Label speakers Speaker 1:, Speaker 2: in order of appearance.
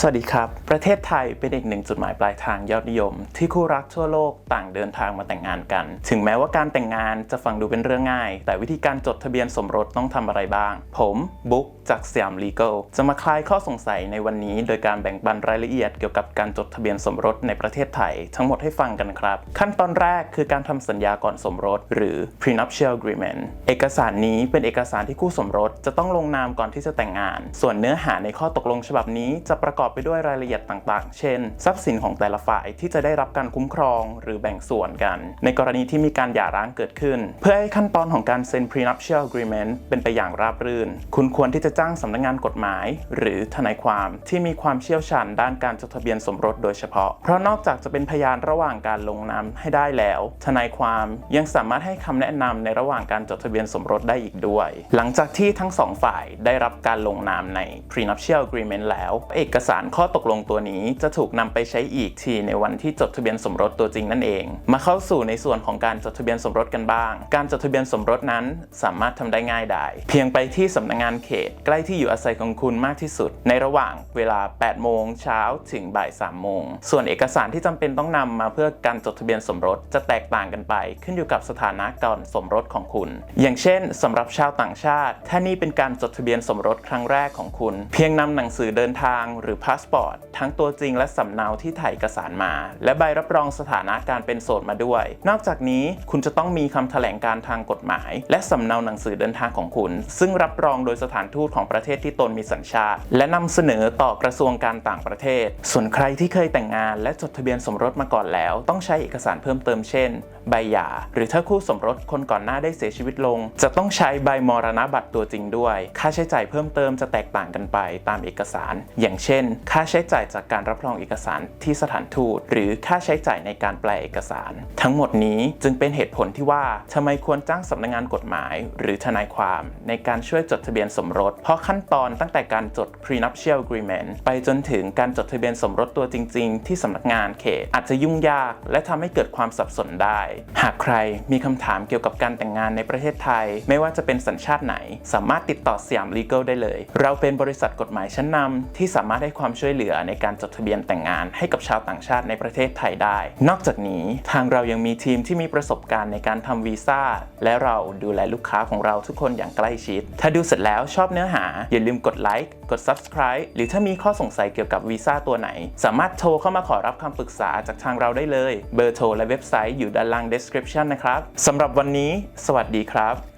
Speaker 1: สวัสดีครับ ประเทศไทยเป็นอีกหนึ่งจุดหมายปลายทางยอดนิยม ที่คู่รักทั่วโลกต่างเดินทางมาแต่งงานกัน ถึงแม้ว่าการแต่งงานจะฟังดูเป็นเรื่องง่าย แต่วิธีการจดทะเบียนสมรสต้องทำอะไรบ้าง ผมบุ๊กจากสยามลีเกลจะมาคลายข้อสงสัยในวันนี้ โดยการแบ่งปันรายละเอียดเกี่ยวกับการจดทะเบียนสมรสในประเทศไทย ทั้งหมดให้ฟังกันครับ ขั้นตอนแรกคือการทำสัญญาก่อนสมรส หรือ prenuptial agreement เอกสารนี้เป็นเอกสารที่คู่สมรสจะต้องลงนามก่อนที่จะแต่งงาน ส่วนเนื้อหาในข้อตกลงฉบับนี้จะประกอบอบไปด้วยรายละเอียดต่างๆ เช่น ทรัพย์สินของแต่ละฝ่ายที่จะได้รับการคุ้มครองหรือแบ่งส่วนกัน ในกรณีที่มีการหย่าร้างเกิดขึ้น เพื่อให้ขั้นตอนของการเซ็น prenuptial agreement เป็นไปอย่างราบรื่น คุณควรที่จะจ้างสำนักงานกฎหมาย หรือทนายความที่มีความเชี่ยวชาญด้านการจดทะเบียนสมรสโดยเฉพาะ เพราะนอกจากจะเป็นพยานระหว่างการลงนามให้ได้แล้ว ทนายความยังสามารถให้คำแนะนำในระหว่างการจดทะเบียนสมรสได้อีกด้วย หลังจากที่ทั้งสองฝ่ายได้รับการลงนามใน prenuptial agreement แล้ว เอกสารข้อตกลงตัวนี้จะถูกนำไปใช้อีกทีในวันที่จดทะเบียนสมรสตัวจริงนั่นเอง มาเข้าสู่ในส่วนของการจดทะเบียนสมรสกันบ้าง การจดทะเบียนสมรสนั้นสามารถทำได้ง่ายดายเพียงไปที่สำนักงานเขต ใกล้ที่อยู่อาศัยของคุณมากที่สุด ในระหว่างเวลา 8 โมงเช้าถึงบ่าย 3 โมง ส่วนเอกสารที่จำเป็นต้องนำมาเพื่อการจดทะเบียนสมรสจะแตกต่างกันไป ขึ้นอยู่กับสถานะก่อนสมรสของคุณ อย่างเช่นสำหรับชาวต่างชาติ ถ้านี่เป็นการจดทะเบียนสมรสครั้งแรกของคุณ เพียงนำหนังสือเดินทางหรือพาสปอร์ตทั้งตัวจริงและสำเนาที่ถ่ายเอกสารมา และใบรับรองสถานะการเป็นโสดมาด้วย นอกจากนี้คุณจะต้องมีคำแถลงการทางกฎหมาย และสำเนาหนังสือเดินทางของคุณ ซึ่งรับรองโดยสถานทูตของประเทศที่ตนมีสัญชาติ และนำเสนอต่อกระทรวงการต่างประเทศ ส่วนใครที่เคยแต่งงานและจดทะเบียนสมรสมาก่อนแล้ว ต้องใช้เอกสารเพิ่มเติมเช่น ใบหย่า หรือถ้าคู่สมรสคนก่อนหน้าได้เสียชีวิตลง จะต้องใช้ใบมรณบัตรตัวจริงด้วย ค่าใช้จ่ายเพิ่มเติมจะแตกต่างกันไปตามเอกสาร อย่างเช่นค่าใช้จ่ายจากการรับรองเอกสารที่สถานทูต หรือค่าใช้จ่ายในการแปลเอกสาร ทั้งหมดนี้จึงเป็นเหตุผลที่ว่าทำไมควรจ้างสำนักงานกฎหมาย หรือทนายความ ในการช่วยจดทะเบียนสมรส เพราะขั้นตอนตั้งแต่การจด prenuptial agreement ไปจนถึงการจดทะเบียนสมรสตัวจริง ๆ ที่สำนักงานเขตอาจจะยุ่งยาก และทำให้เกิดความสับสนได้ หากใครมีคำถามเกี่ยวกับการแต่งงานในประเทศไทย ไม่ว่าจะเป็นสัญชาติไหน สามารถติดต่อสยามลีเกลได้เลย เราเป็นบริษัทกฎหมายชั้นนำที่สามารถให้ความช่วยเหลือในการจดทะเบียนแต่งงานให้กับชาวต่างชาติในประเทศไทยได้ นอกจากนี้ทางเรายังมีทีมที่มีประสบการณ์ในการทำวีซ่าและเราดูแลลูกค้าของเราทุกคนอย่างใกล้ชิด ถ้าดูเสร็จแล้วชอบเนื้อหา อย่าลืมกดไลค์กด subscribe หรือถ้ามีข้อสงสัยเกี่ยวกับวีซ่าตัวไหน สามารถโทรเข้ามาขอรับคำปรึกษาจากทางเราได้เลย เบอร์โทรและเว็บไซต์อยู่ด้านล่าง description นะครับสำหรับวันนี้ สวัสดีครับ